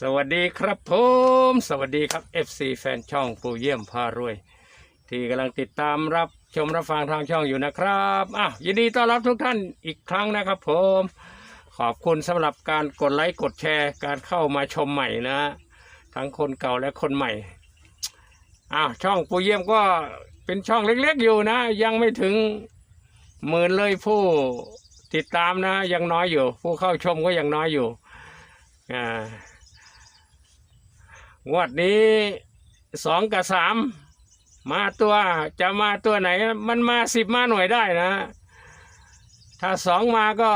สวัสดีครับผม สวัสดีครับ FC แฟนช่องปูเยี่ยมพารวย ที่กำลังติดตามรับชมรับฟังทางช่องอยู่นะครับอะยินดีต้อนรับทุกท่านอีกครั้งนะครับผม ขอบคุณสำหรับการกดไลค์กดแชร์ การเข้ามาชมใหม่นะ ทั้งคนเก่าและคนใหม่อ้าวช่องปูเยี่ยมก็เป็นช่องเล็กๆอยู่นะ ยังไม่ถึงหมื่นเลยผู้ติดตามนะ ยังน้อยอยู่ ผู้เข้าชมก็ยังน้อยอยู่อ่า งวดนี้สองกับสามมาตัวจะมาตัวไหน มันมาสิบมาหน่วยได้นะ ถ้าสองมาก็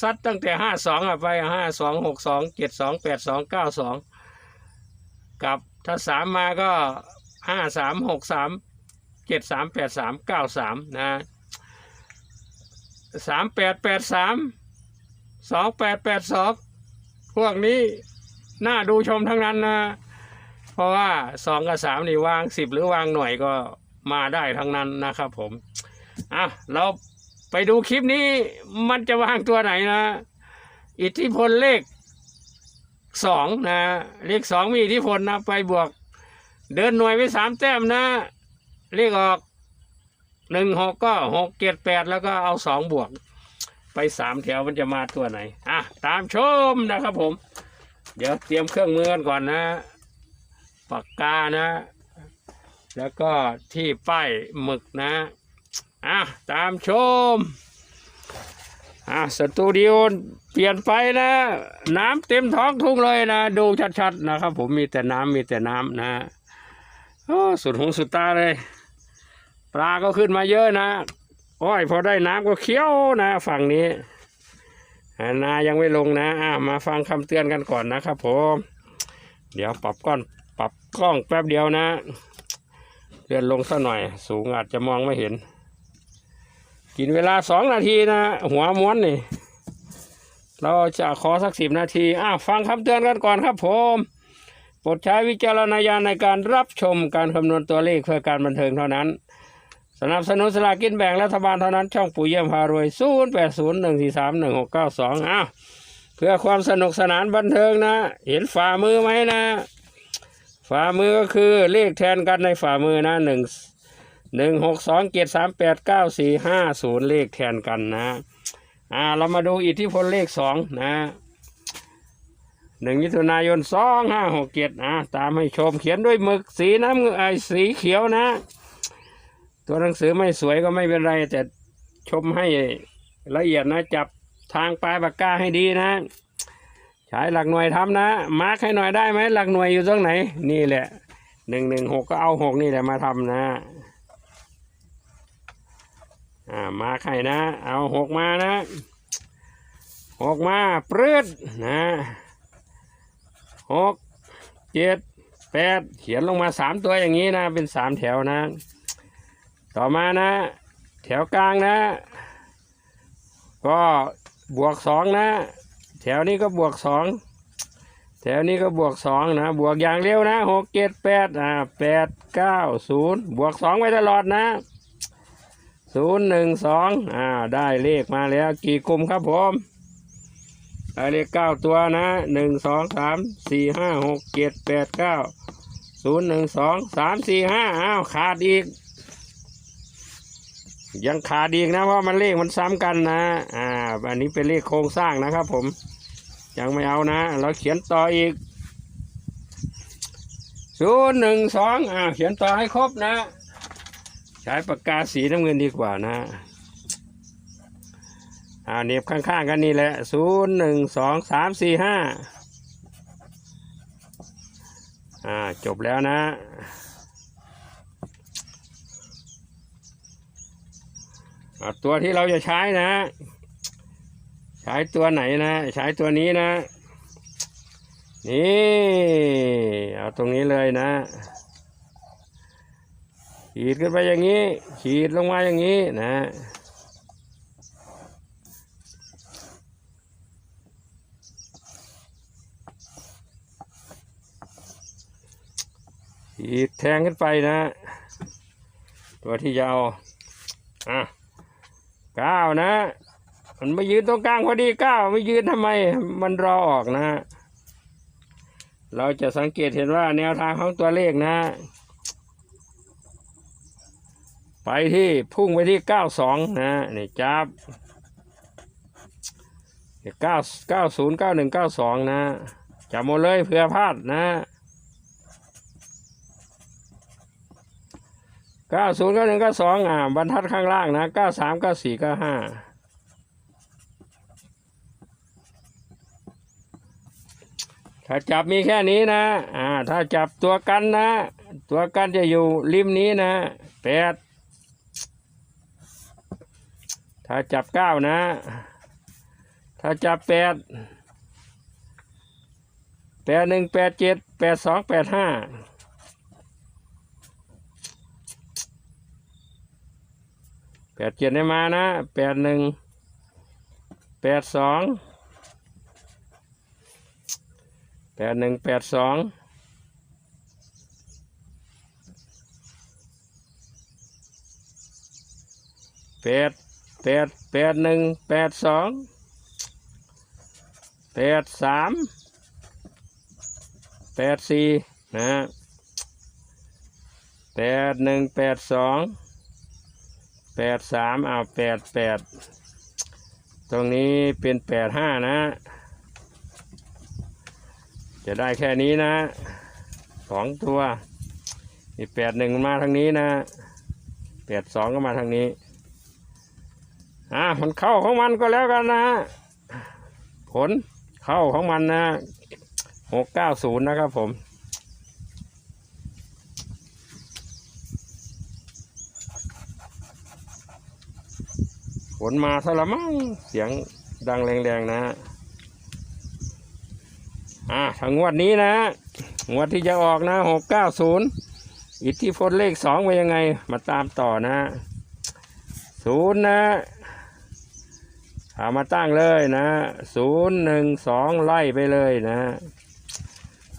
ซัดตั้งแต่ห้าสองไปห้าสองหกสองเจ็ดสองแปดสองเก้าสองกับถ้าสามมาก็ห้าสามหกสามเจ็ดสามแปดสามเก้าสามนะสามแปดแปดสามสองแปดแปดสองพวกนี้ น่าดูชมทั้งนั้นนะ เพราะว่าสองกับสามนี่วางสิบหรือวางหน่วยก็มาได้ทั้งนั้นนะครับผมอะเราไปดูคลิปนี้มันจะวางตัวไหนนะ อิทธิพลเลขสองนะเลขสองมีอิทธิพลนะไปบวก เดินหน่วยไปสามแต้มนะ เลขออกหนึ่งหกก็หกเจ็ดแปดแล้วก็เอาสองบวก ไปสามแถวมันจะมาตัวไหน อะ ตามชมนะครับผม เดี๋ยวเตรียมเครื่องมือกันก่อนนะ ปากกานะ แล้วก็ที่ป้ายหมึกนะ อะ ตามชม อะ สตูดิโอเปลี่ยนไปนะ น้ำเต็มท้องทุ่งเลยนะ ดูชัดๆนะครับ ผมมีแต่น้ำมีแต่น้ำนะโอ้สุดหูสุดตาเลย ปลาก็ขึ้นมาเยอะนะอ้อยพอได้น้ำก็เคี้ยวนะ ฝั่งนี้ นายังไม่ลงนะอ่ามาฟังคำเตือนกันก่อนนะครับผมเดี๋ยวปรับก้อนปรับกล้องแป๊บเดียวนะเลื่อนลงสักหน่อย สูงอาจจะมองไม่เห็น กินเวลาสองนาทีนะ หัวม้วนนี่ เราจะขอสักสิบนาทีอ้าวฟังคำเตือนกันก่อนครับผมโปรดใช้วิจารณญาณในการรับชมการคำนวณตัวเลขเพื่อการบันเทิงเท่านั้น สนับสนุนสลากินแบ่งรัฐบาลเท่านั้นช่องปู่เยี่ยมพารวย 0 8 0 1 4 3 1 6 9 2 อ้าว เพื่อความสนุกสนานบันเทิงนะ เห็นฝ่ามือไหมนะ ฝ่ามือก็คือเลขแทนกันในฝ่ามือนะหนึ่งหนึ่งหกสองเจ็ดสามแปดเก้าสี่ห้าศูนย์เลขแทนกันนะ อ่า เรามาดูอิทธิพลเลขสองนะหนึ่งมิถุนายนสองห้าหกเจ็ดอ่าตามให้ชมเขียนด้วยหมึกสีน้ำเงินสีเขียวนะ ตัวหนังสือไม่สวยก็ไม่เป็นไร แต่ชมให้ละเอียดนะ จับทางปลายปากกาให้ดีนะ ใช้หลักหน่วยทำนะ มาร์คให้หน่อยได้ไหมหลักหน่วยอยู่ตรงไหน นี่แหละหนึ่งหนึ่งหกก็เอาหกนี่แหละมาทำนะอ่ามาร์คให้นะ เอาหกมานะหกมาปรืดนะหกเจ็ดแปดเขียนลงมาสามตัวอย่างนี้นะ เป็นสามแถวนะ ต่อมานะ แถวกลางนะ ก็บวกสองนะ แถวนี้ก็บวกสองแถวนี้ก็บวกสองนะ บวกอย่างเร็วนะหกเจ็ดแปดอ่าแปดเก้าศูนย์บวกสองไว้ตลอดนะศูนย์หนึ่งสองอ่าได้เลขมาแล้วกี่กลุ่มครับผมได้เลขเก้าตัวนะหนึ่งสองสามสี่ห้าหกเจ็ดแปดเก้าศูนย์หนึ่งสองสามสี่ห้าอ้าวขาดอีก ยังขาดอีกนะเพราะมันเลขมันซ้ำกันนะ อ่า อันนี้เป็นเลขโครงสร้างนะครับ ผม ยังไม่เอานะ เราเขียนต่ออีกศูนย์หนึ่งสองอ่า เขียนต่อให้ครบนะ ใช้ปากกาสีน้ำเงินดีกว่านะ อ่าเนียบข้างๆกันนี่แหละศูนย์หนึ่งสองสามสี่ห้าอ่า จบแล้วนะ อะ ตัวที่เราจะใช้นะ ใช้ตัวไหนนะ ใช้ตัวนี้นะ นี่เอาตรงนี้เลยนะ ขีดขึ้นไปอย่างนี้ ขีดลงมาอย่างนี้นะขีดแทงขึ้นไปนะ ตัวที่จะเอาอะ ก้านะ มันไม่ยืนตรงกลางพอดีเก้าไม่ยืนทำไม มันรอออกนะ เราจะสังเกตเห็นว่าแนวทางของตัวเลขนะ ไปที่พุ่งไปที่เก้าสองนะนี่จับเก้าเก้าศูนย์เก้าหนึ่งเก้าสองนะจับหมดเลยเผื่อพลาดนะ เก้าศูนย์เก้าหนึ่งเก้าสองอ่าบรรทัดข้างล่างนะเก้าสามเก้าสี่เก้าห้าถ้าจับมีแค่นี้นะ อ่า ถ้าจับตัวกันนะ ตัวกันจะอยู่ริมนี้นะแปดถ้าจับเก้านะ ถ้าจับแปดแปดหนึ่งแปดเจ็ดแปดสองแปดห้า แปดเจ็ดได้มานะแปดหนึ่งแปดสองแปดหนึ่งแปดสองแปดแปดแปดหนึ่งแปดสองแปดสามแปดสี่นะแปดหนึ่งแปดสอง แปดสามเอาแปดแปดตรงนี้เป็นแปดห้านะ จะได้แค่นี้นะสองตัวมีแปดหนึ่งมาทางนี้นะแปดสองก็มาทางนี้อ่ามันเข้าของมันก็แล้วกันนะผลเข้าของมันนะหกเก้าศูนย์นะครับผม ผลมาซะละมั้งเสียงดังแรงๆนะอ่าทางงวดนี้นะงวดที่จะออกนะหกเก้าศูนย์อิทธิพลเลขสองไปยังไง มาตามต่อนะศูนย์นะเอามาตั้งเลยนะศูนย์หนึ่งสองไล่ไปเลยนะ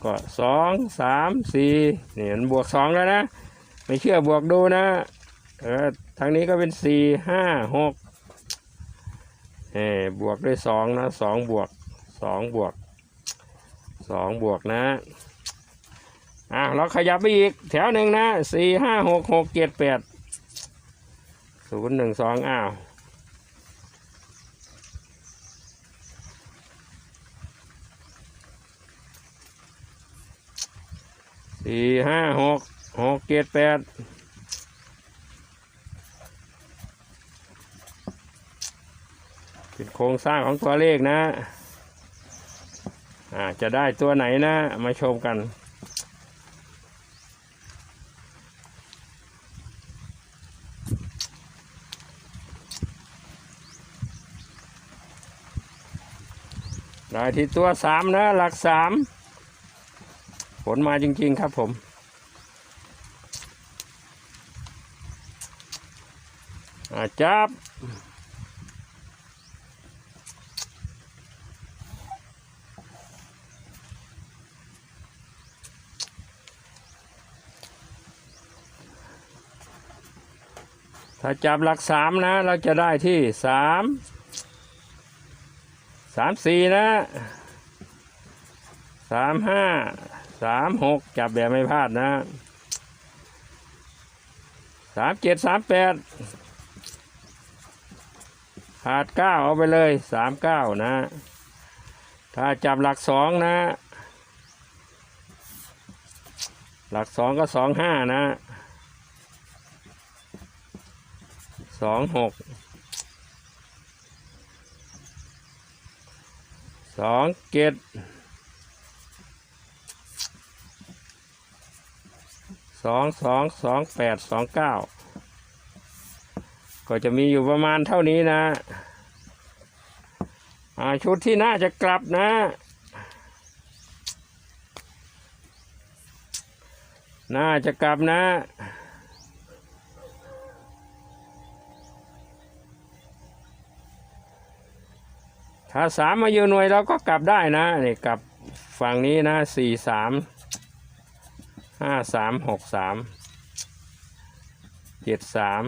ก็สองสามสี่นี่มันบวกสองแล้วนะ ไม่เชื่อบวกดูนะเออทางนี้ก็เป็นสี่ห้าหก เออบวกด้วยสองนะสองบวกสองบวกสองบวกนะอะเราขยับไปอีก แถวหนึ่งนะสี่ห้าหกหกเจ็ดแปดศูนย์หนึ่งสองอ้าวสี่ห้าหกหกเจ็ดแปด เป็นโครงสร้างของตัวเลขนะอ่าจะได้ตัวไหนนะ มาชมกันได้ที่ตัวสามนะ หลักสามผลมาจริง ๆ ครับผมอาจับ ถ้าจับหลักสามนะ เราจะได้ที่สามสามสี่นะสามห้าสามหกจับแบบไม่พลาดนะสามเจ็ดสามแปดขาดเก้าเอาไปเลยสามเก้านะ ถ้าจับหลักสองนะ หลักสองก็สองห้านะ สองหกสองเจ็ดสองสองสองแปดสองเก้าก็จะมีอยู่ประมาณเท่านี้นะชุดที่น่าจะกลับนะ น่าจะกลับนะ ถ้าสามมาอยู่หน่วยเราก็กลับได้นะนี่กลับฝั่งนี้นะสี่สามห้าสามหกสามเจ็ดสาม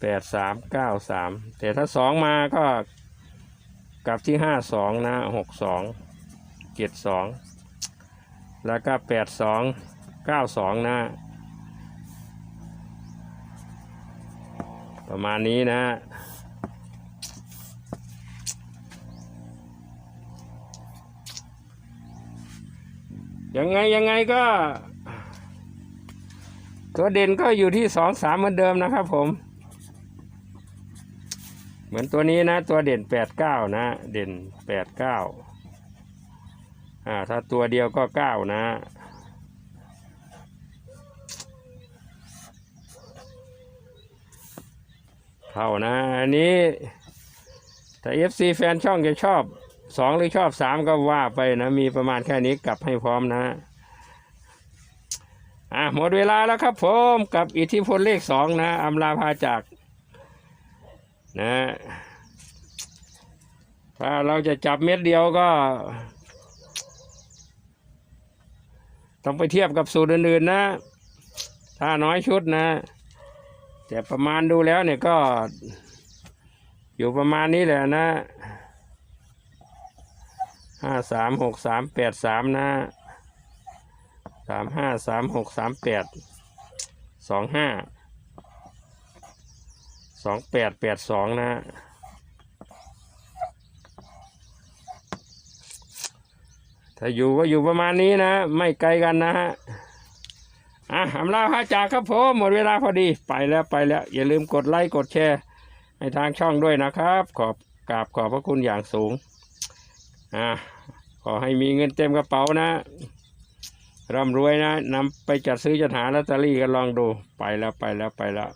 แปดสามเก้าสามแต่ถ้าสองมาก็กลับที่ห้าสองนะหกสองเจ็ดสองแล้วก็แปดสองเก้าสองนะประมาณนี้นะ ยังไงยังไงก็ ตัวเด่นก็อยู่ที่สองสามเหมือนเดิมนะครับผม เหมือนตัวนี้นะ ตัวเด่นแปดเก้านะ เด่นแปดเก้าอ่าถ้าตัวเดียวก็เก้านะเท่านะ อันนี้ถ้า FC แฟนช่องจะชอบ สองหรือชอบสามก็ว่าไปนะ มีประมาณแค่นี้กลับให้พร้อมนะอะหมดเวลาแล้วครับผมกับอิทธิพลเลขสองนะอำลาพาจากนะถ้าเราจะจับเม็ดเดียวก็ ต้องไปเทียบกับสูตรอื่นๆนะ ถ้าน้อยชุดนะ แต่ประมาณดูแล้วเนี่ยก็ อยู่ประมาณนี้แหละนะ ห้าสามหกสามแปดสามนะสามห้าสามหกสามแปดสองห้าสองแปดแปดสองนะถ้าอยู่ก็อยู่ประมาณนี้นะ ไม่ไกลกันนะฮะอะอำลาพระจากครับผมหมดเวลาพอดีไปแล้วไปแล้ว อย่าลืมกดไลค์กดแชร์ให้ทางช่องด้วยนะครับ ขอบกราบขอบพระคุณอย่างสูงอะ ขอให้มีเงินเต็มกระเป๋านะ ร่ำรวยนะนำไปจัดซื้อจัดหาลอตเตอรี่กันลองดูไปแล้วไปแล้วไปแล้ว